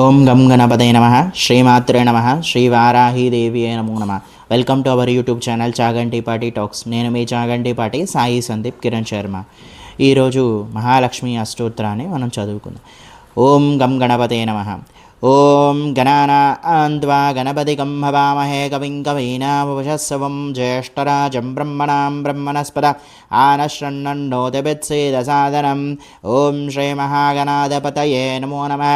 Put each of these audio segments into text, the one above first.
ఓం గం గణపతే నమ శ్రీమాత్రే నమ శ్రీవారాహీదేవి నమో నమ. Welcome to our YouTube channel Chagantipati Talks నేను మీ చాగంటిపాటి సాయి సందీప్ కిరణ్ శర్మ. ఈరోజు మహాలక్ష్మి అష్టోత్తరాన్ని మనం చదువుకుందాం. ఓం గం గణపతే నమ. ॐ गणानान्त्वा गणपतिकं हवामहे कविं कवीनामुपशस्वं ज्येष्ठराजं ब्रह्मणां ब्रह्मणस्पद आनश्रन्नोदभित्सीदसादनम् ॐ श्रीमहागणाधपतये नमो नमः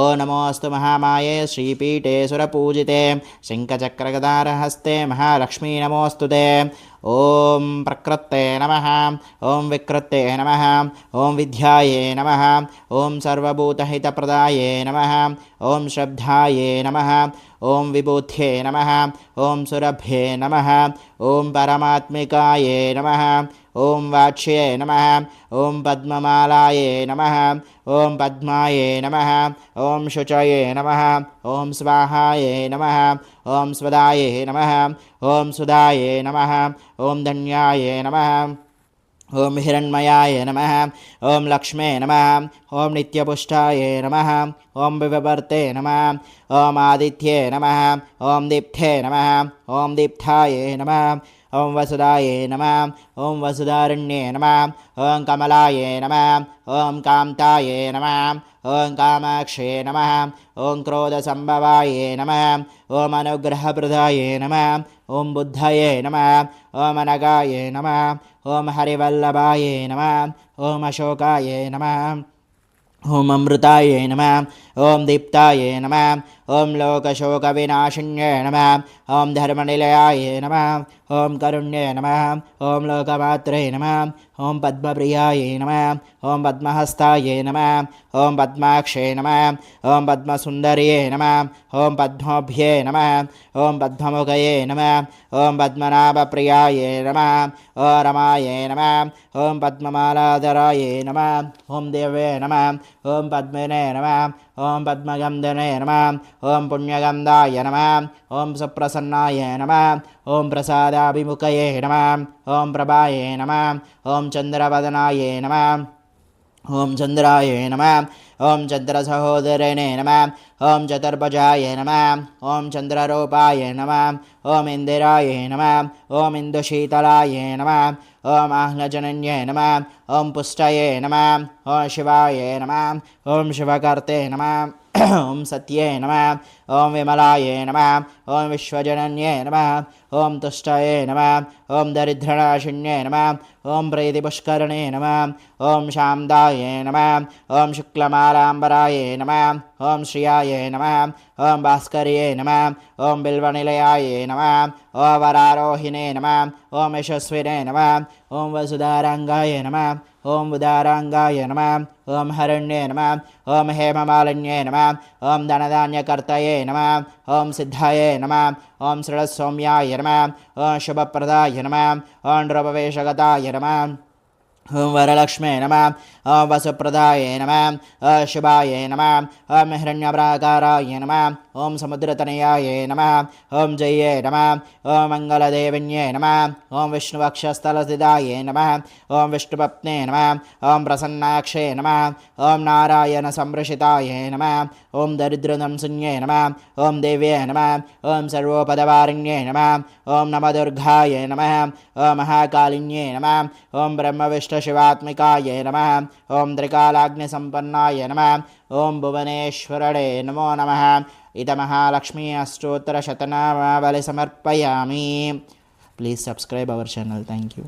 ओ नमोऽस्तु महामाये श्रीपीठे सुरपूजिते शङ्खचक्रगदारहस्ते महालक्ष्मी नमोऽस्तु ते ॐ प्रकृते नमः ॐ विकृते नमः ॐ विद्याये नमः ॐ सर्वभूतहितप्रदाये नमः ॐ श्रद्धाये नमः ఓం విబుధ్యే నమ ఓం సురభ్యే నమ ఓం పరమాత్మికాయే నమ ఓం వాక్ష్యే నమ ఓం పద్మమాలాయే నమ ఓం పద్మాయే నమ ఓం శుచయే నమ ఓం స్వాహాయే నమ ఓం స్వదాయే నమ ఓం సుధాయే నమ ఓం ధన్యాయే నమ ఓం హిరణ్మయాయ నమ ఓం లక్ష్మే నమ ఓం నిత్యపుష్టాయ నమ ఓం వివర్తే నమ ఓం ఆదిత్యే నమ ఓం దీప్తే నమ ఓం దీప్తాయ నమ ఓం వసుదాయ నమ ఓం వసుదారుణ్యే నమ ఓం కమలాయ నమ ఓం కాంతాయ నమ ఓం కామాక్షే నమ. ఓం క్రోధ సంభవాయే నమ. ఓం అనుగ్రహప్రదాయే నమ. ఓం బుద్ధయే నమ. ఓం అనగాయే నమ. ఓం హరివల్లభాయే నమ. ఓం అశోకాయే నమ. ఓం అమృతాయే నమ. ఓం దీప్తాయే నమ. ఓం లోకశోక వినాశిన్యే నమ ఓం ధర్మనిలయాయ నమ ఓం కరుణ్యే నమ ఓం లోకమాత్రే నమ ఓం పద్మప్రియాయ నమ ఓం పద్మహస్తాయ నమ ఓం పద్మాక్షే నమ ఓం పద్మసుందర్యే నమ ఓం పద్మోభ్యే నమ ఓం పద్మముఖయే నమ ఓం పద్మనాభప్రియాయ నమ ఓ రమాయ నమ ఓం పద్మమాలాధరాయ నమ ఓం దేవే నమ ఓం పద్మనే నమ ఓం పద్మగంధనే నమ ఓం పుణ్యగంధాయ నమ ఓం సుప్రసన్నాయ నమ ఓం ప్రసాదాభిముఖయే నమ ఓం ప్రభాయే నమ ఓం చంద్రవదనాయ నమ ఓం చంద్రాయ నమ ॐ चन्द्रसहोदरणे नमः ॐ चतुर्भुजाय नमः ॐ चन्द्ररूपाय नमः ॐ इन्दिराय नमः ॐ इन्दुशीतलाय नम ॐ आह्लजनन्ये नम ॐ पुष्टये नम ॐ शिवाय नम ॐ शिवकर्ते नमः। ఓం సత్యే నమ ఓం విమలాయే నమ ఓం విశ్వజనన్యే నమ ఓం తుష్టాయే నమ ఓం దరిద్రనాశిన్యే నమ ఓం ప్రీతిపుష్కరణే నమ ఓం శాంతాయే నమ ఓం శుక్లమాలాంబరాయే నమ ఓం శ్రియాయే నమ ఓం భాస్కర్యే నమ ఓం బిల్వనిలయాయే నమ ఓ వరారోహిణే నమ ఓం యశస్వినే నమ ఓం వసుధారంగాయ నమ ஓம் உதாராங்காய நம ஓம் ஹரண்யே நம ஓம் ஹேமமாலன்யே நம ஓம் தனதானியகர்த்தையே நம ஓம் சித்தாயே நம ஓம் ஸ்ரடசௌமியாய நம ஓம் சுபப்பிரதாய நம ஓம் ரபவேஷகதாய நம. ఓం వరలక్ష్మే నమ ఓం వసుప్రదాయ నమ ఓ శివాయ నమ ఓం హిరణ్యప్రాకారాయ నమ ఓం సముద్రతనయాయ నమ ఓం జయే నమ ఓం మంగళదేవిన్యే నమ ఓం విష్ణువక్షస్థలసిదాయ నమ ఓం విష్ణుపత్నే నమ ఓం ప్రసన్నాక్షే నమ ఓం నారాయణ సంరక్షితాయ నమ ఓం దరిద్రనంశున్యే నమ ఓం దేవ్యే నమ ఓం సర్వోపదవారిణ్యే నమ ఓం నమదుర్గాయ నమ ఓ మహాకాళిన్యే నమ ఓం బ్రహ్మవిష్ణు ब्रह्मविष्णुशिवात्मिकाय नमः। ॐ त्रिकालाग्निसम्पन्नाय नमः। ॐ भुवनेश्वरणे नमो नमः। इतमहालक्ष्मी अष्टोत्तरशतनामावलि समर्पयामि please subscribe our channel thank you